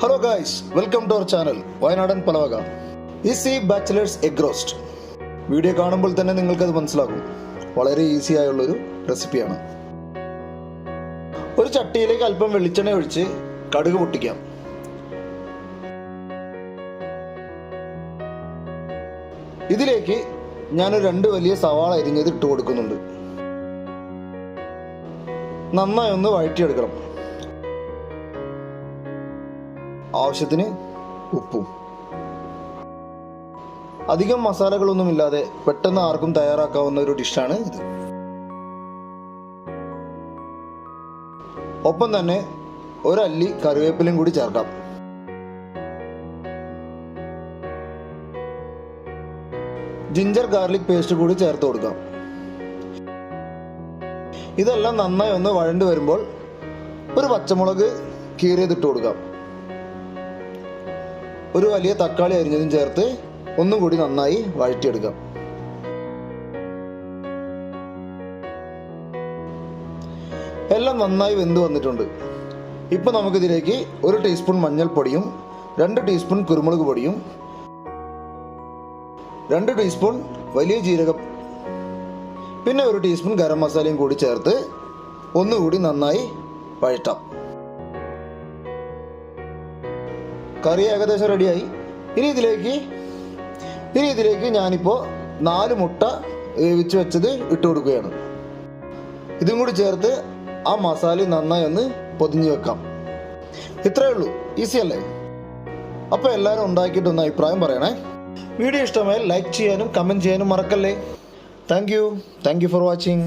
Hello guys welcome to our channel വയനാടൻ പലവക easy bachelors egg roast video കാണുമ്പോൾ തന്നെ നിങ്ങൾക്കത് മനസ്സിലാകും. വളരെ ഈസി ആയുള്ളൊരു റെസിപ്പിയാണ് ഒരു ചട്ടിയിലേക്ക് അല്പം വെളിച്ചെണ്ണ ഒഴിച്ച് കടുക് പൊട്ടിക്കാം. ഇതിലേക്ക് ഞാൻ രണ്ട് വലിയ സവാള അരിഞ്ഞത് ഇട്ട് കൊടുക്കുന്നുണ്ട്. നന്നായി ഒന്ന് വഴറ്റിയെടുക്കണം. ആവശ്യത്തിന് ഉപ്പും. അധികം മസാലകളൊന്നുമില്ലാതെ പെട്ടെന്ന് ആർക്കും തയ്യാറാക്കാവുന്ന ഒരു ഡിഷാണ് ഇത്. ഒപ്പം തന്നെ ഒരല്ലി കറിവേപ്പിലയും കൂടി ചേർക്കാം. ജിഞ്ചർ ഗാർലിക് പേസ്റ്റ് കൂടി ചേർത്ത് കൊടുക്കാം. ഇതെല്ലാം നന്നായി ഒന്ന് വഴണ്ട് വരുമ്പോൾ ഒരു പച്ചമുളക് കീറിയതിട്ട് കൊടുക്കാം. ഒരു വലിയ തക്കാളി അരിഞ്ഞതും ചേർത്ത് ഒന്നും കൂടി നന്നായി വഴറ്റിയെടുക്കാം. എല്ലാം നന്നായി വെന്ത് വന്നിട്ടുണ്ട്. ഇപ്പം നമുക്കിതിലേക്ക് ഒരു ടീസ്പൂൺ മഞ്ഞൾപ്പൊടിയും രണ്ട് ടീസ്പൂൺ കുരുമുളക് പൊടിയും രണ്ട് ടീസ്പൂൺ വലിയ ജീരകം പിന്നെ ഒരു ടീസ്പൂൺ ഗരം മസാലയും കൂടി ചേർത്ത് ഒന്നുകൂടി നന്നായി വഴറ്റാം. കറി ഏകദേശം റെഡിയായി. ഇനി ഇതിലേക്ക് ഇനി ഇതിലേക്ക് ഞാനിപ്പോൾ നാല് മുട്ട വേവിച്ച് വെച്ചത് ഇട്ട് കൊടുക്കുകയാണ്. ഇതും കൂടി ചേർത്ത് ആ മസാല നന്നായി ഒന്ന് പൊതിഞ്ഞ് വെക്കാം. ഇത്രയേ ഉള്ളൂ. ഈസി അല്ലേ? അപ്പോൾ എല്ലാവരും ഉണ്ടാക്കിയിട്ടൊന്ന് അഭിപ്രായം പറയണേ. വീഡിയോ ഇഷ്ടമായാൽ ലൈക്ക് ചെയ്യാനും കമന്റ് ചെയ്യാനും മറക്കല്ലേ. Thank you. Thank you for watching.